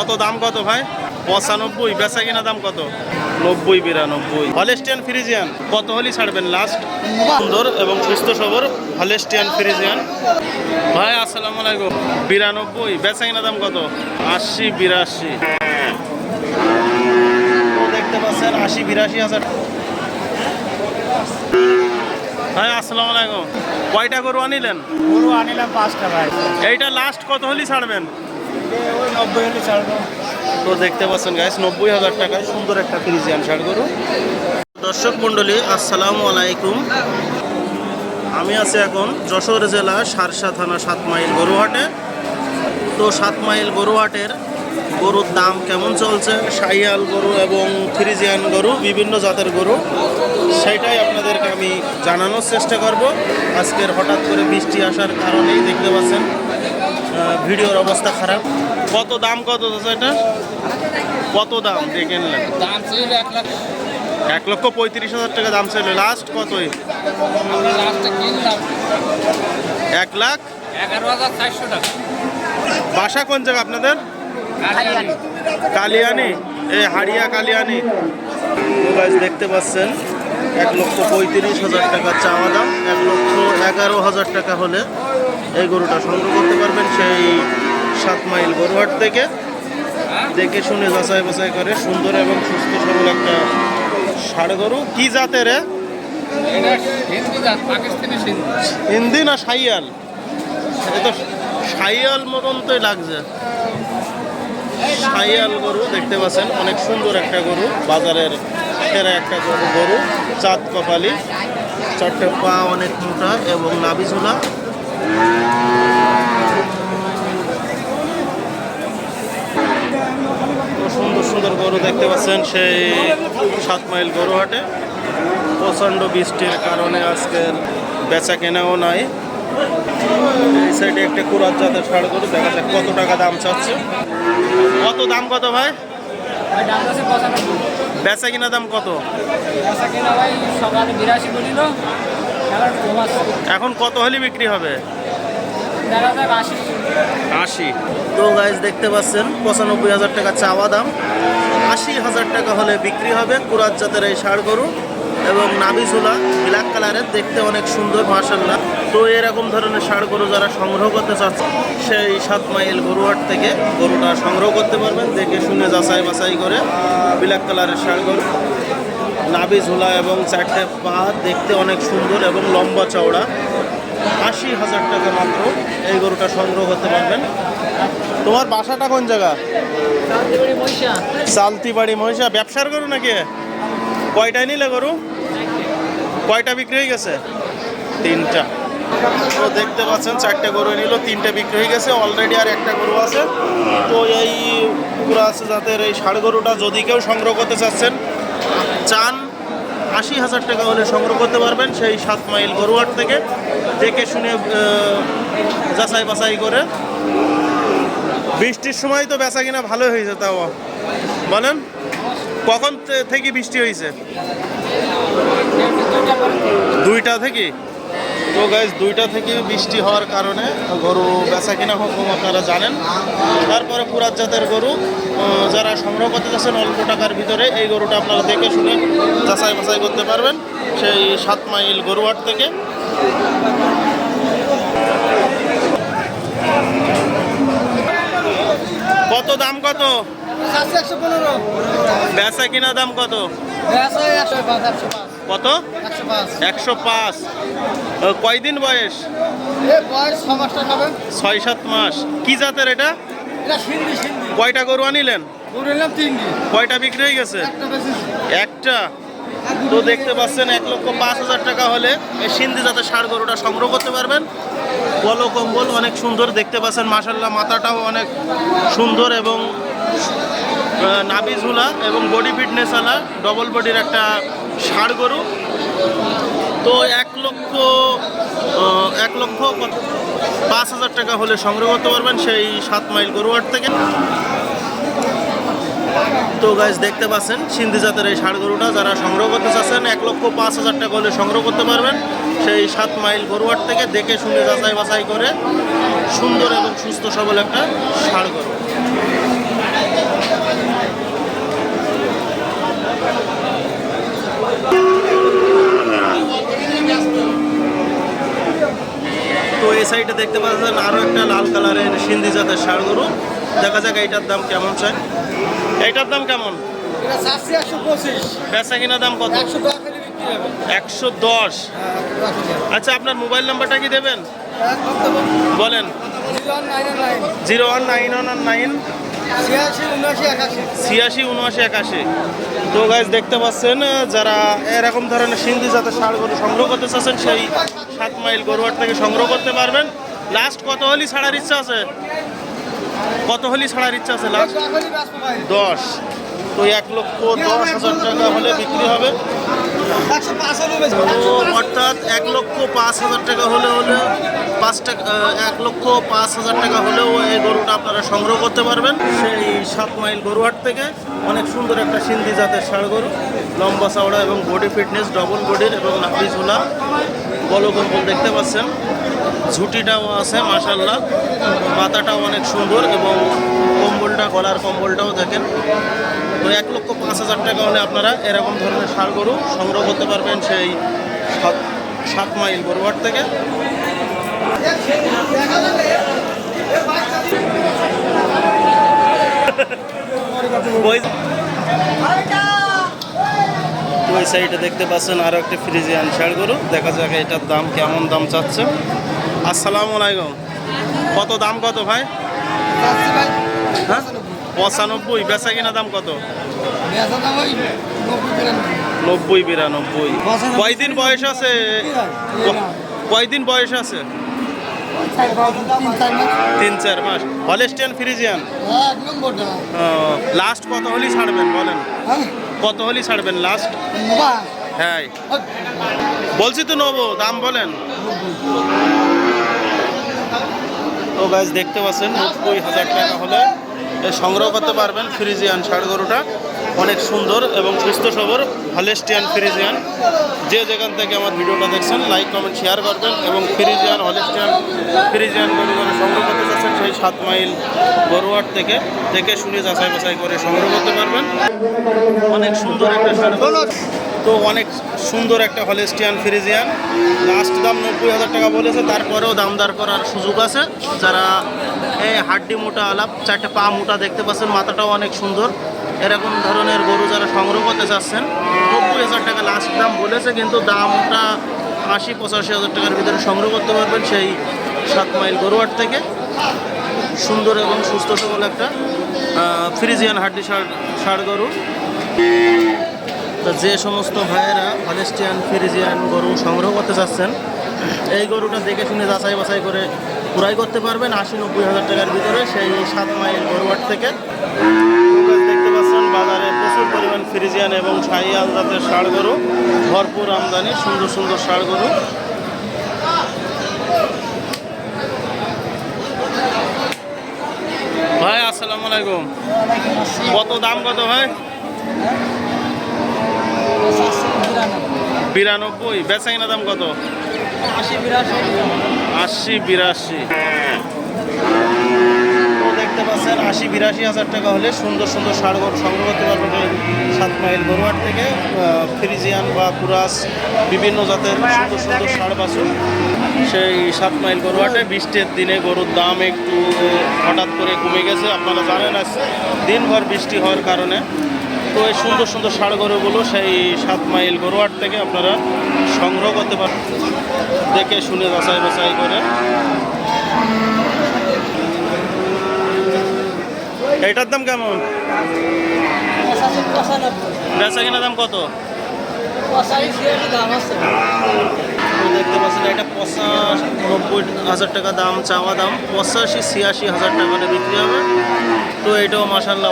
কত দাম কত ভাই? পঁচানব্বই বেচা কিনা দাম কত? নব্বই বিরানব্বই। হলেস্টিয়ান ফ্রিজিয়ান কত হলি ছাড়বেন লাস্ট সুন্দর এবং সুস্থ সবর হলেস্টিয়ান ফ্রিজিয়ান। ভাই আসসালামু আলাইকুম। বিরানব্বই বেচা কিনা দাম কত? আশি বিরাশি। দেখতে পাচ্ছেন আশি বিরাশি হাজার। ভাই আসসালামু আলাইকুম। কয়টা গরু আনিলেন? গরু আনিলাম পাঁচটা ভাই। এইটা লাস্ট কত হলি ছাড়বেন? তো দেখতে পাচ্ছেন গাইস নব্বই হাজার টাকায় সুন্দর একটা ফ্রিজিয়ান শার্ট গরু। দর্শক মণ্ডলী, আসসালামু আলাইকুম। আমি আছি এখন যশোর জেলা সারসা থানা সাত মাইল গরুহাটে। তো সাত মাইল গরুহাটের গরুর দাম কেমন চলছে? সাইয়াল গরু এবং ফ্রিজিয়ান গরু, বিভিন্ন জাতের গরু, সেটাই আপনাদেরকে আমি জানানোর চেষ্টা করব। আজকের হঠাৎ করে বৃষ্টি আসার কারণেই দেখতে পাচ্ছেন ভিডিওর অবস্থা খারাপ। কত দাম কত এটা? কত দাম? দেখে নিলেন। দাম ছিল এক লাখ। এক লক্ষ পঁয়ত্রিশ হাজার টাকা দাম ছিল। লাস্ট কতই? কিনলাম। এক লাখ? এগারো হাজার চারশো টাকা। বাসা কোন জায়গা আপনাদের? কালিয়ানি। এ হাড়িয়া কালিয়ানি। গাছ দেখতে পাচ্ছেন এক লক্ষ পঁয়ত্রিশ হাজার টাকা চাওয়া দাম এক লক্ষ এগারো হাজার টাকা হলে। এই গরুটা সংগ্রহ করতে পারবেন সেই সাত মাইল গরুহাট থেকে। দেখে শুনে যাচাই বাছাই করে সুন্দর এবং সুস্থ সবল একটা ষাড় গরু। কি জাতের রে? হিন্দি না সাইয়াল এ তো সাইয়াল মতন তোই লাগছে। সাইয়াল গরু দেখতে পাচ্ছেন অনেক সুন্দর একটা গরু বাজারের সেরা একটা গরু গরু চাঁদ কপালি চারটে পা অনেক মোটা এবং নাভি ঝুলা তো সুন্দর সুন্দর গরু দেখতে পাচ্ছেন সেই সাত মাইল গরু হাটে প্রচণ্ড বৃষ্টির কারণে আজকের বেচা কেনাও নাই। এই সাইডে একটা কুরাত জাতের ষাড় গরু দেখা যাক কত টাকা দাম চাচ্ছে। কত দাম কত ভাই? বেচা কিনা দাম কত? পয়সা কিনা ভাই সকালে বিরাশি বলিল এখন কত হলে বিক্রি হবে? আশি। তো গাইজ দেখতে পাচ্ছেন, পঁচানব্বই হাজার টাকা চাওয়া দাম। আশি হাজার টাকা হলে বিক্রি হবে কুরাত জাতের এই ষাড় গরু এবং নাবিঝুলা ব্ল্যাক কালারের দেখতে অনেক সুন্দর মার্শাল্লাহ তো এরকম ধরনের ষাড় গরু যারা সংগ্রহ করতে চাচ্ছে, সেই সাত মাইল গরুহাট থেকে গরুটা সংগ্রহ করতে পারবেন। দেখে শুনে যাচাই বাছাই করে ব্ল্যাক কালারের ষাড় গরু। নাভি ঝোলা এবং চারটে পা দেখতে অনেক সুন্দর এবং লম্বা চওড়া। আশি হাজার টাকা মাত্র এই গরুটা সংগ্রহ করতে পারবেন। তোমার বাসাটা কোন জায়গা? শান্তিবাড়ি চালতি বাড়ি মহিষা। ব্যবসার গরু নাকি? কয়টায় নিলে গরু? কয়টা বিক্রি হয়ে গেছে? তিনটা। তো দেখতে পাচ্ছেন চারটে গরু নিল তিনটে বিক্রি হয়ে গেছে। অলরেডি আর একটা গরু আছে। তো এই পুরো আছে যাদের এই ষাড় গরুটা যদি কেউ সংগ্রহ করতে চাচ্ছেন চান, আশি হাজার টাকা হলে সংগ্রহ করতে পারবেন সেই সাত মাইল গরুহাট থেকে। দেখে শুনে যাচাই বাছাই করে। বৃষ্টির সময় তো বেচা কিনা ভালো হয়েছে তাও। বলেন, কখন থেকে বৃষ্টি হয়েছে? দুইটা থেকে? তো গাইজ দুইটা থেকে বৃষ্টি হওয়ার কারণে গরু বেচা কিনা হুকুম আপনারা জানেন। তারপরে পুরাত জাতের গরু যারা সংগ্রহ করতে চাচ্ছেন অল্প টাকার ভিতরে এই গরুটা আপনারা দেখে শুনে যাচাই বাছাই করতে পারবেন সেই সাত মাইল গরুহাট থেকে। কত দাম কত? বেচা কিনা দাম কত? একশো পাঁচ একশো পাঁচ কত? একশো পাঁচ। কয়দিন বয়স? ছয় সাত মাস। কি জাতের এটা? কয়টা গরু আনিলেন? কয়টা বিক্রি হয়ে গেছে? একটা তো দেখতে পাচ্ছেন এক লক্ষ পাঁচ হাজার টাকা হলে এই সিন্ধি জাতের ষাড় গরুটা সংগ্রহ করতে পারবেন। বলো কম্বল অনেক সুন্দর দেখতে পাচ্ছেন মাসাল্লাহ মাথাটাও অনেক সুন্দর এবং নাভি ঝুলা এবং বডি ফিটনেস আলা ডবল বডির একটা ষাড় গরু। তো এক লক্ষ এক লক্ষ পাঁচ হাজার টাকা হলে সংগ্রহ করতে পারবেন সেই সাত মাইল গরুয়াট থেকে। তো গাইজ দেখতে পাচ্ছেন, সিন্ধি জাতের এই ষাড় গরুটা যারা সংগ্রহ করতে চাচ্ছেন, এক লক্ষ পাঁচ হাজার টাকা হলে সংগ্রহ করতে পারবেন সেই সাত মাইল গরুয়াট থেকে। দেখে শুনে যাচাই বাছাই করে সুন্দর এবং সুস্থ সবল একটা ষাড় গরু। তো এই সাইডে দেখতে পাচ্ছেন আরও একটা লাল কালারের সিন্ধি জাতের ষাড় গরু। দেখা যাক এইটার দাম কেমন চাই। এইটার দাম কেমন? বেচা কিনা দাম কত? একশো দশ আচ্ছা আপনার মোবাইল নাম্বারটা কি দেবেন? বলেন। Zero one nine one nine. ছিয়াশি উনআশি একাশি। তো গাইজ দেখতে পাচ্ছেন যারা এরকম ধরনের সিন্ধি জাতের ষাড় গরু সংগ্রহ করতে চাচ্ছেন সেই সাত মাইল গরুয়ার থেকে সংগ্রহ করতে পারবেন। লাস্ট কত হলি ছাড়ার ইচ্ছা আছে? কত হলি ছাড়ার ইচ্ছা আছে? লাস্ট দশ। তো এক লক্ষ দশ হাজার টাকা হলে বিক্রি হবে। অর্থাৎ এক লক্ষ পাঁচ হাজার টাকা হলে হলে পাঁচ টাকা এক লক্ষ পাঁচ হাজার টাকা হলেও এই গরুটা আপনারা সংগ্রহ করতে পারবেন। সেই সাত মাইল গরুহাট থেকে অনেক সুন্দর একটা সিন্ধি জাতের ষাড় গরু, লম্বা চওড়া এবং বডি ফিটনেস ডবল বডির এবং নাভি ঝোলা কম্বল দেখতে পাচ্ছেন। ঝুটিটাও আছে মাশাল্লাহ মাথাটাও অনেক সুন্দর এবং কম্বলটা, গলার কম্বলটাও দেখেন। তো এক লক্ষ পাঁচ হাজার টাকা হলে আপনারা এরকম ধরনের ষাড় গরু সংগ্রহ করতে পারবেন সেই সাত সাত মাইল গরুহাট থেকে। ওই- ওই সাইডে দেখতে পাচ্ছেন আরও একটা ফ্রিজিয়ান ষাড় গরু। দেখা যাক এটার দাম কেমন দাম চাচ্ছে। আসসালামু আলাইকুম। কত দাম কত ভাই? হ্যাঁ? পঁচানব্বই। বেচা কিনা দাম কত? নব্বই বিরানব্বই। নব্বই বিরানব্বই কয়দিন বয়স আছে? কয়দিন বয়স আছে? তিন চার মাস। হলেস্টিয়ান ফ্রিজিয়ান? লাস্ট কত হলি ছাড়বেন বলেন? কত হলি ছাড়বেন লাস্ট হ্যাঁ। বলছি তো নেব দাম বলেন? তো গাছ দেখতে পাচ্ছেন নব্বই হাজার টাকা হলে সংগ্রহ করতে পারবেন ফ্রিজিয়ান ষাট গরুটা। অনেক সুন্দর এবং সুস্থ সবর হলেস্টিয়ান ফ্রিজিয়ান। যে যেখান থেকে আমার ভিডিওটা দেখছেন লাইক কমেন্ট শেয়ার করবেন এবং ফ্রিজিয়ান, হলেস্টিয়ান ফ্রিজিয়ান গরু সংগ্রহ করতে চাচ্ছেন সেই সাত মাইল গরুয়ার থেকে। দেখে শুনে যাচাই বাছাই করে সংগ্রহ করতে পারবেন। অনেক সুন্দর একটা তো অনেক সুন্দর একটা হলেস্টিয়ান ফ্রিজিয়ান। লাস্ট দাম নব্বই হাজার টাকা বলেছে, তারপরেও দাম দামদার করার সুযোগ আছে। যারা এই হাড্ডি মোটা আলাপ, চারটে পা মোটা দেখতে পাচ্ছেন, মাথাটাও অনেক সুন্দর। এরকম ধরনের গরু যারা সংগ্রহ করতে চাচ্ছেন নব্বই হাজার টাকা লাস্ট দাম বলেছে, কিন্তু দামটা আশি পঁচাশি হাজার টাকার ভিতরে সংগ্রহ করতে পারবেন সেই সাত মাইল গরুয়ার থেকে। সুন্দর এবং সুস্থ সবল একটা ফ্রিজিয়ান হাড্ডি ষাড় ষাড় গরু। তো যে সমস্ত ভাইয়েরা হলেস্টিয়ান ফ্রিজিয়ান গরু সংগ্রহ করতে চাচ্ছেন, এই গরুটা দেখে শুনে যাচাই বাছাই করে ক্রয় করতে পারবেন আশি নব্বই হাজার টাকার ভিতরে সেই সাত মাইল গরুয়াট থেকে গাছ দেখতে পাচ্ছেন বাজারে প্রচুর পরিমাণ ফ্রিজিয়ান এবং শাহি আলদাতের ষাড় গরু ভরপুর আমদানি সুন্দর সুন্দর ষাড় গরু ভাই আসসালামু আলাইকুম। কত দাম কত ভাই? বিরানব্বই। বেচা কিনা দাম কত? আশি বিরাশি। আশি বিরাশি। আশি বিরাশি হাজার টাকা হলে সুন্দর সুন্দর গরু সংগ্রহ করতে পারবেন সাত মাইল গরুয়ার থেকে ফ্রিজিয়ান বা কুরাস, বিভিন্ন জাতের সুন্দর সুন্দর ষাড় বাছুর সেই সাত মাইল গরুয়াটে বৃষ্টির দিনে গরুর দাম একটু হঠাৎ করে কমে গেছে, আপনারা জানেন আজ দিনভর বৃষ্টি হওয়ার কারণে। তো এই সুন্দর সুন্দর ষাড় গরুগুলো সেই সাত মাইল গরুয়াট থেকে আপনারা সংগ্রহ করতে পারেন দেখে শুনে যাচাই বাছাই করে এইটার দাম কেমন? বেচা দাম কত? দেখতে এটা নব্বই হাজার টাকা দাম, চাওয়া দাম। পঁচাশি, ছিয়াশি হাজার বিক্রি তো এটাও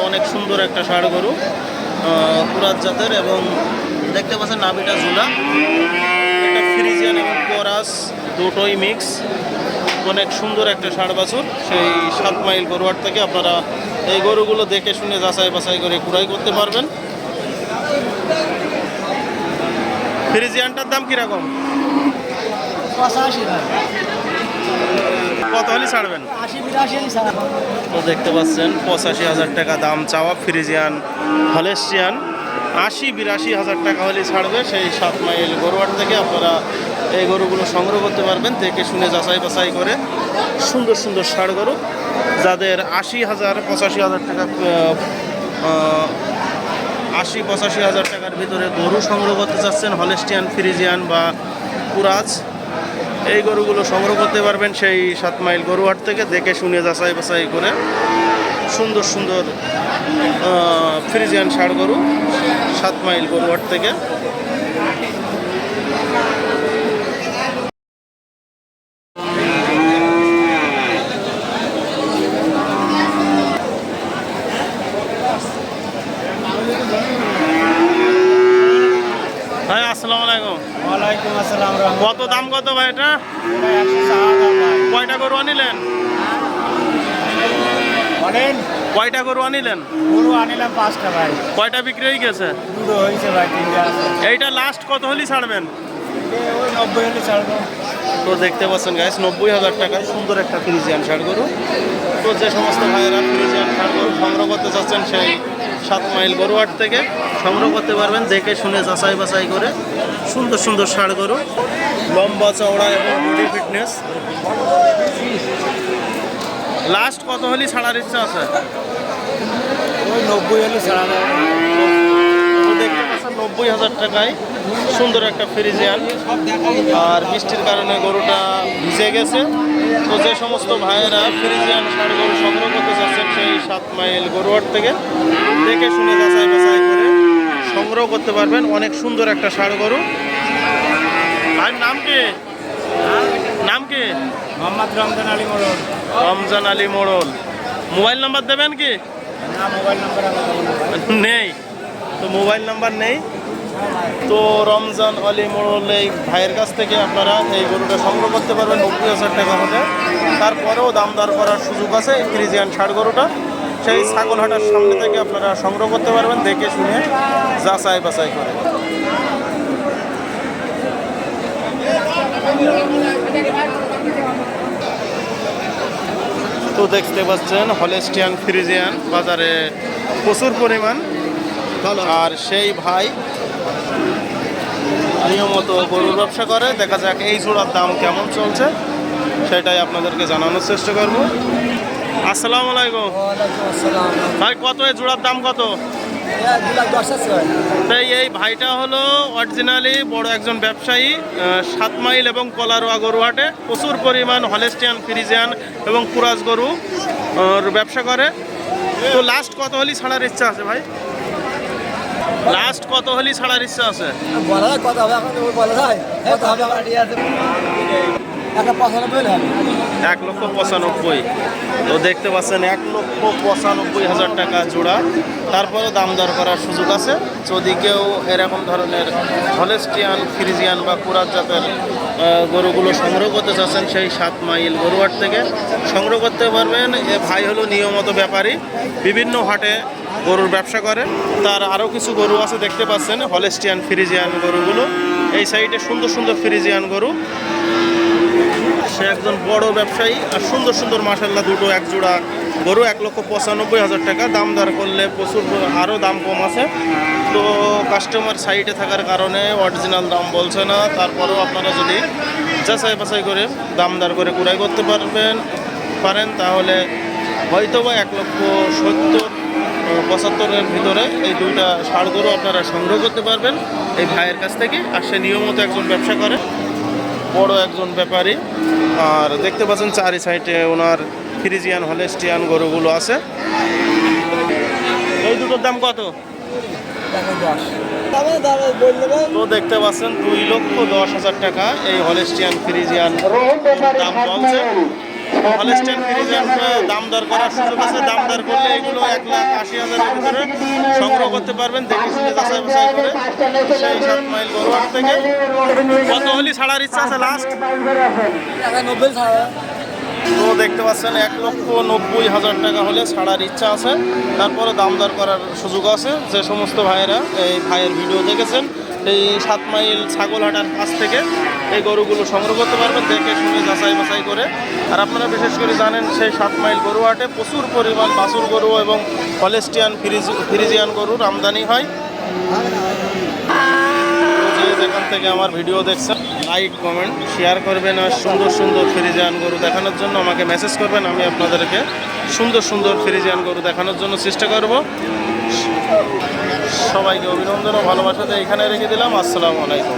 অনেক সুন্দর একটা ষাড় গরু কুরাত জাতের এবং দেখতে পাচ্ছেন নাভিটা ঝুলা। ফ্রিজিয়ান এবং কোরাস, দুটোই মিক্স অনেক সুন্দর একটা ষাড় বাছুর। সেই সাত মাইল গরুয়ার থেকে আপনারা এই গরুগুলো দেখে শুনে যাচাই বাছাই করে কুড়াই করতে পারবেন। ফ্রিজিয়ানটার দাম কীরকম? কত হলে ছাড়বেন? তো দেখতে পাচ্ছেন পঁচাশি হাজার টাকা দাম চাওয়া ফ্রিজিয়ান আশি বিরাশি হাজার টাকা হলে ছাড়বে সেই সাত মাইল গরুয়ার থেকে আপনারা এই গরুগুলো সংগ্রহ করতে পারবেন দেখে শুনে যাচাই বাছাই করে সুন্দর সুন্দর ষাড় গরু, যাদের আশি হাজার পঁচাশি হাজার টাকা আশি পঁচাশি হাজার টাকার ভিতরে গরু সংগ্রহ করতে চাচ্ছেন হলেস্টিয়ান, ফ্রিজিয়ান বা কুরাজ। এই গরুগুলো সংগ্রহ করতে পারবেন সেই সাত মাইল গরুহাট থেকে দেখে শুনে যাচাই বাছাই করে সুন্দর সুন্দর ফ্রিজিয়ান ষাড় গরু সাত মাইল গরুহাট থেকে ভাই আসসালামু আলাইকুম ওয়ালাইকুম আসসালাম রহমতুল্লাহ কত দাম কত ভাই এটা? কয়টা গরু আনিলেন? বলেন। কয়টা গরু আনিলেন? গরু আনিলাম পাঁচটা ভাই। কয়টা বিক্রি হয়ে গেছে? দুটো হয়েছে ভাই তিনটা এইটা লাস্ট কত হলি ছাড়বেন? নব্বই হলে ছাড়বো। তো দেখতে পাচ্ছেন গাইস নব্বই হাজার টাকায় সুন্দর একটা ফ্রিজিয়ান ষাট গরু। তো যে সমস্ত ভাইয়েরা ফ্রিজিয়ান ষাট গরু সংগ্রহ করতে চাচ্ছেন সেই সাত মাইল গরুহাট থেকে সংগ্রহ করতে পারবেন দেখে শুনে যাচাই বাছাই করে সুন্দর সুন্দর ষাড় গরু। লম্বা চওড়া এবং বডি ফিটনেস লাস্ট কত হলি ছাড়ার ইচ্ছা আছে? ওই নব্বই হলে ছাড়া তো দেখতে পাচ্ছেন নব্বই হাজার টাকায় সুন্দর একটা ফ্রিজিয়ান আর বৃষ্টির কারণে গরুটা ভিজে গেছে। তো যে সমস্ত ভাইয়েরা ফ্রিজিয়ান ষাড় গরু সংগ্রহ করতে চাচ্ছেন সেই সাত মাইল গরুয়ার থেকে দেখে শুনে যাচাই বাছাই করে সংগ্রহ করতে পারবেন। অনেক সুন্দর একটা ষাড় গরু। নাম কি? নাম কি? মোহাম্মদ রমজান আলী মোড়ল। রমজান আলী মোড়ল। মোবাইল নাম্বার দেবেন কি? না মোবাইল নাম্বার নেই। তো মোবাইল নাম্বার নেই। তো রমজান আলী মোড়ল এই ভাইয়ের কাছ থেকে আপনারা এই গরুটা সংগ্রহ করতে পারবেন নব্বই হাজার টাকা হলে। তারপরেও দাম দর করার সুযোগ আছে এই ফ্রিজিয়ান ষাড় গরুটা। সেই ছাগলহাটার সামনে থেকে আপনারা সংগ্রহ করতে পারবেন দেখে শুনে যাচাই বাছাই করে। তো দেখতে পাচ্ছেন হলেস্টিয়ান ফ্রিজিয়ান বাজারে প্রচুর পরিমাণ। আর সেই ভাই নিয়মিত গরুর ব্যবসা করে। দেখা যাক এই জোড়ার দাম কেমন চলছে সেটাই আপনাদেরকে জানানোর চেষ্টা করব। আসসালামু আলাইকুম। ভাই কত এই জোড়ার দাম কত? তাই এই ভাইটা হলো অরিজিনালি বড় একজন ব্যবসায়ী সাত মাইল এবং কলারোয়া গরুহাটে প্রচুর পরিমাণ হলেস্টিয়ান, ফ্রিজিয়ান এবং কুরাজ গরু ব্যবসা করে। তো লাস্ট কত হলি ছাড়ার ইচ্ছা আছে ভাই? লাস্ট কত হলি ছাড়ার ইচ্ছা আছে? বলা কত হবে এখন বলা যায় হবে আমার এক লক্ষ পঁচানব্বই। তো দেখতে পাচ্ছেন, এক লক্ষ পঁচানব্বই হাজার টাকা জোড়া। তারপরেও দাম দর করার সুযোগ আছে। যদি কেউ এরকম ধরনের হলেস্টিয়ান, ফ্রিজিয়ান বা কুরাত জাতের গরুগুলো সংগ্রহ করতে চাচ্ছেন, সেই সাত মাইল গরুহাট থেকে সংগ্রহ করতে পারবেন। এ ভাই হলো নিয়মিত ব্যাপারী। বিভিন্ন হাটে গরুর ব্যবসা করে। তার আরও কিছু গরু আছে, দেখতে পাচ্ছেন, হলেস্টিয়ান, ফ্রিজিয়ান গরুগুলো। এই সাইডে সুন্দর সুন্দর ফ্রিজিয়ান গরু। সে একজন বড় ব্যবসায়ী আর সুন্দর সুন্দর মাসাল্লাহ দুটো এক জোড়া গরু, এক লক্ষ পঁচানব্বই হাজার টাকা। দাম দর করলে প্রচুর আরও দাম কম আছে। তো কাস্টমার সাইটে থাকার কারণে অরিজিনাল দাম বলছে না। তারপরেও আপনারা যদি যাচাই বাছাই করে দাম দর করে কুড়াই করতে পারবেন, পারেন, তাহলে হয়তো বা এক লক্ষ সত্তর পঁচাত্তরের ভিতরে এই দুইটা ষাড় গরু আপনারা সংগ্রহ করতে পারবেন। এই ভাইয়ের কাছ থেকে, আর সে নিয়মিত একজন ব্যবসা করে। বড় একজন ব্যাপারী। আর দেখতে পাচ্ছেন চারি সাইডে ওনার ফ্রিজিয়ান, হলেস্টিয়ান গরুগুলো আছে। এই দুটোর দাম কত? তো দেখতে পাচ্ছেন দুই লক্ষ দশ হাজার টাকা এই হলেস্টিয়ান, ফ্রিজিয়ান দাম চলছে হলেস্টিয়ান ফ্রিজিয়ান দাম দর করার সুযোগ আছে। দাম দর করলে এগুলো এক লাখ আশি হাজারের ভিতরে সংগ্রহ করতে পারবেন দেখে শুনে যাচাই বাছাই করে। সেই সাত মাইল গরুহাট থেকে। কত হলি ছাড়ার ইচ্ছা আছে লাস্ট নব্বই ছাড়া। তো দেখতে পাচ্ছেন এক লক্ষ নব্বই হাজার টাকা হলে ছাড়ার ইচ্ছা আছে। তারপরে দাম দর করার সুযোগ আছে। যে সমস্ত ভাইয়েরা এই ভাইয়ের ভিডিও দেখেছেন এই সাত মাইল ছাগলহাটার কাছ থেকে এই গরুগুলো সংগ্রহ করতে পারবেন, দেখে শুনে যাচাই বাছাই করে। আর আপনারা বিশেষ করে জানেন, সেই সাত মাইল গরু হাটে প্রচুর পরিমাণ বাছুর গরু এবং হলেস্টিয়ান ফ্রিজ, ফ্রিজিয়ান গরুর আমদানি হয়। যেখান থেকে আমার ভিডিও দেখছেন, লাইক, কমেন্ট, শেয়ার করবেন আর সুন্দর সুন্দর ফ্রিজিয়ান গরু দেখানোর জন্য আমাকে মেসেজ করবেন, আমি আপনাদেরকে সুন্দর সুন্দর ফ্রিজিয়ান গরু দেখানোর জন্য চেষ্টা করব। সবাইকে অভিনন্দন ও ভালোবাসাতে এখানে রেখে দিলাম। আসসালামু আলাইকুম।